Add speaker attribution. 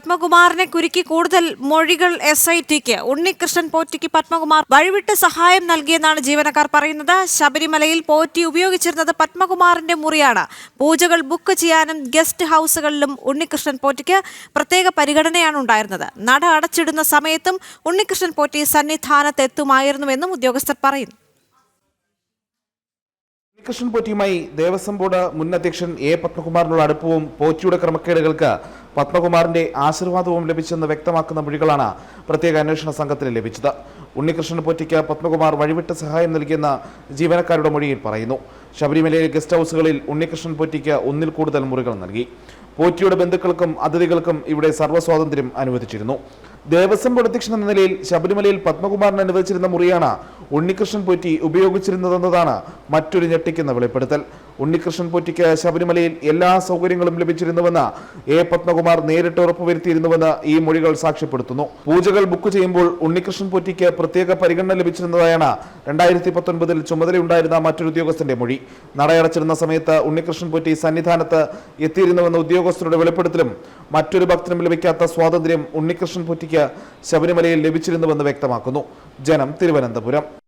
Speaker 1: പത്മകുമാറിനെ കുരുക്കി കൂടുതൽ മൊഴികൾ എസ് ഐ ടിക്ക് ഉണ്ണികൃഷ്ണൻ പോറ്റിക്ക് പത്മകുമാർ വഴിവിട്ട് സഹായം നൽകിയെന്നാണ് ജീവനക്കാർ പറയുന്നത്. ശബരിമലയിൽ പോറ്റി ഉപയോഗിച്ചിരുന്നത് പത്മകുമാറിന്റെ മുറിയാണ്. പൂജകൾ ബുക്ക് ചെയ്യാനും ഗസ്റ്റ് ഹൗസുകളിലും ഉണ്ണികൃഷ്ണൻ പോറ്റിക്ക് പ്രത്യേക പരിഗണനയാണ് ഉണ്ടായിരുന്നത്. നട അടച്ചിടുന്ന സമയത്തും ഉണ്ണികൃഷ്ണൻ പോറ്റി സന്നിധാനത്തെത്തുമായിരുന്നുവെന്നും ഉദ്യോഗസ്ഥർ പറയുന്നു.
Speaker 2: ഉണ്ണികൃഷ്ണൻ പോറ്റിയുമായി ദേവസ്വം ബോർഡ് മുൻ അധ്യക്ഷൻ എ പത്മകുമാറിനുള്ള അടുപ്പവും പോറ്റിയുടെ ക്രമക്കേടുകൾക്ക് പത്മകുമാറിന്റെ ആശീർവാദവും ലഭിച്ചെന്ന് വ്യക്തമാക്കുന്ന മൊഴികളാണ് പ്രത്യേക അന്വേഷണ സംഘത്തിന് ലഭിച്ചത്. ഉണ്ണികൃഷ്ണൻ പോറ്റിക്ക് പത്മകുമാർ വഴിവിട്ട് സഹായം നൽകിയെന്ന് ജീവനക്കാരുടെ മൊഴിയിൽ പറയുന്നു. ശബരിമലയിലെ ഗസ്റ്റ് ഹൗസുകളിൽ ഉണ്ണികൃഷ്ണൻ പോറ്റിക്ക് ഒന്നിൽ കൂടുതൽ മുറികൾ നൽകി. പോറ്റിയുടെ ബന്ധുക്കൾക്കും അതിഥികൾക്കും ഇവിടെ സർവസ്വാതന്ത്ര്യം അനുവദിച്ചിരുന്നു. ദേവസ്വം ബോർഡ് അധ്യക്ഷൻ എന്ന നിലയിൽ ശബരിമലയിൽ പത്മകുമാറിന് അനുവദിച്ചിരുന്ന മുറിയാണ് ഉണ്ണികൃഷ്ണൻ പോറ്റി ഉപയോഗിച്ചിരുന്നതെന്നതാണ് മറ്റൊരു ഞെട്ടിക്കുന്ന വെളിപ്പെടുത്തൽ. ഉണ്ണികൃഷ്ണൻ പൊറ്റിക്ക് ശബരിമലയിൽ എല്ലാ സൗകര്യങ്ങളും ലഭിച്ചിരുന്നുവെന്ന് എ. പത്മകുമാർ നേരിട്ട് ഉറപ്പുവരുത്തിയിരുന്നുവെന്ന് ഈ മൊഴികൾ സാക്ഷ്യപ്പെടുത്തുന്നു. പൂജകൾ ബുക്ക് ചെയ്യുമ്പോൾ ഉണ്ണികൃഷ്ണൻ പൊറ്റിക്ക് പ്രത്യേക പരിഗണന ലഭിച്ചിരുന്നതായാണ് രണ്ടായിരത്തി പത്തൊൻപതിൽ ചുമതലയുണ്ടായിരുന്ന മറ്റൊരു ഉദ്യോഗസ്ഥന്റെ മൊഴി. നടയടച്ചിരുന്ന സമയത്ത് ഉണ്ണികൃഷ്ണൻ പൊറ്റി സന്നിധാനത്ത് എത്തിയിരുന്നുവെന്ന ഉദ്യോഗസ്ഥരുടെ വെളിപ്പെടുത്തലും മറ്റൊരു ഭക്തനും ലഭിക്കാത്ത സ്വാതന്ത്ര്യം ഉണ്ണികൃഷ്ണൻ പൊറ്റിക്ക് ശബരിമലയിൽ ലഭിച്ചിരുന്നുവെന്ന് വ്യക്തമാക്കുന്നു. ജനം തിരുവനന്തപുരം.